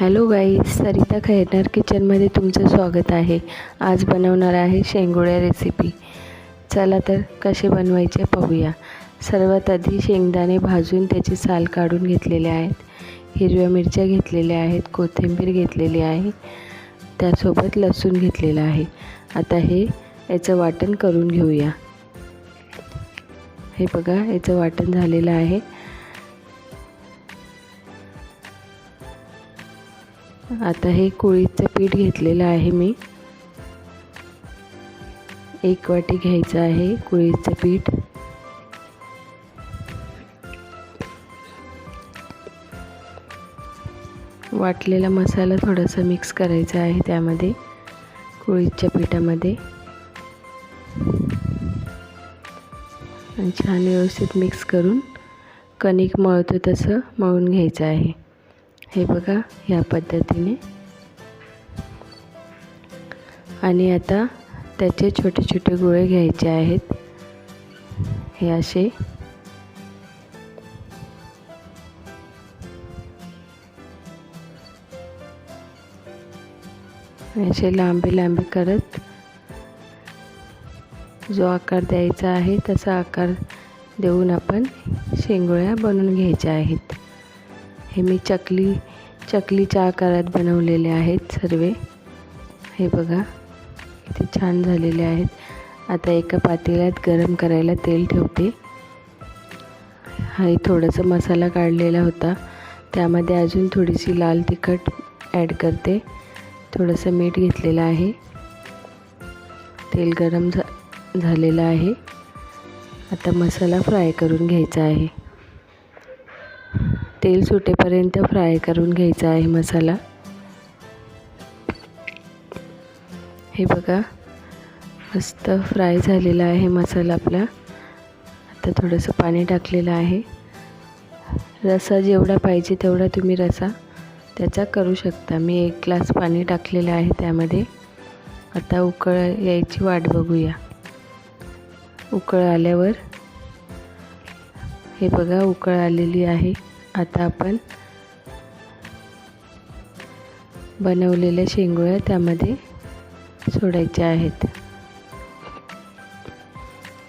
Hello गाई सरिता खैरनार किचनमध्ये तुमचं स्वागत आहे. आज बनवणार आहे शेंगोळ्या रेसिपी. चला तर कसे बनवायचे पाहूया. सर्वात आधी शेंगदाणे भाजून त्याची साल काढून घेतलेले आहेत. हिरव्या मिरच्या घेतलेल्या आहेत कोथिंबीर घेतलेली आहे. त्यासोबत लसूण घेतलेलं आहे. आता हे याचं वाटण करून घेऊया. हे बघा याचं वाटण झालेलं आहे. आता हे कुळीचं पीठ घेतलेलं आहे मी. एक वाटी घ्यायचं आहे कुळीचं पीठ. वाटलेला मसाला थोडासा मिक्स करायचा आहे त्यामध्ये कुळीच्या पिठामध्ये. आणि छान व्यवस्थित मिक्स करून कणिक मळतो तसं मळून घ्यायचं आहे. हे बघा ह्या पद्धतीने. आणि आता त्याचे छोटे छोटे गोळे घ्यायचे आहेत. हे असे. असे लांबी लांबी करत जो आकार द्यायचा आहे तसा आकार देऊन आपण शेंगोळ्या बनवून घ्यायच्या आहेत. हे मी चकली चकलीच्या आकारात बनवलेले आहेत सर्व. हे बघा इथे छान झालेले आहेत. आता एका पातेल्यात गरम करायला तेल ठेवते. हा थोडंसं मसाला काढलेला होता. त्यामध्ये अजून थोडीशी लाल तिखट ॲड करते. थोडंसं मीठ घेतलेलं आहे. तेल गरम झा झालेलं आहे. आता मसाला फ्राय करून घ्यायचा आहे. तेल सुटेपर्यंत फ्राय करून घ्यायचा आहे मसाला. हे बघा मस्त फ्राय झालेला आहे मसाला आपला. आता थोडंसं पाणी टाकलेलं आहे. रसा जेवढा पाहिजे तेवढा तुम्ही रसा त्याचा करू शकता. मी एक ग्लास पाणी टाकलेलं आहे त्यामध्ये. आता उकळ यायची वाट बघूया. उकळ आल्यावर हे बघा उकळ आलेली आहे. आता आपण बनवलेल्या शेंगोळ्या त्यामध्ये सोडायच्या आहेत.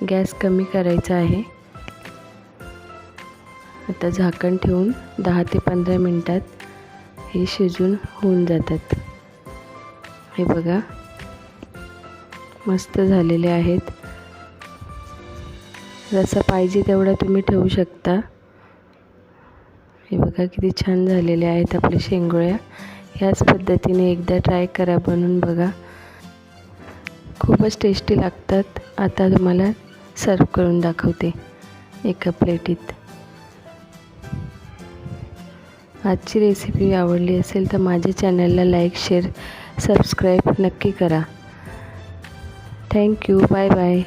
गॅस कमी करायचा आहे. आता झाकण ठेवून दहा ते पंधरा मिनटात हे शिजून होऊन जातात. हे बघा मस्त झालेले आहेत. जसा पाहिजे तेवढा तुम्ही ठेवू शकता. हे बघा किती छान झालेले आहेत आपल्या शेंगोळ्या. ह्याच पद्धतीने एकदा ट्राय करा बनवून बघा. खूपच टेस्टी लागतात. आता तुम्हाला सर्व करून दाखवते एका प्लेटीत. आजची रेसिपी आवडली असेल तर माझ्या चॅनलला लाईक शेअर सबस्क्राईब नक्की करा. Thank you bye bye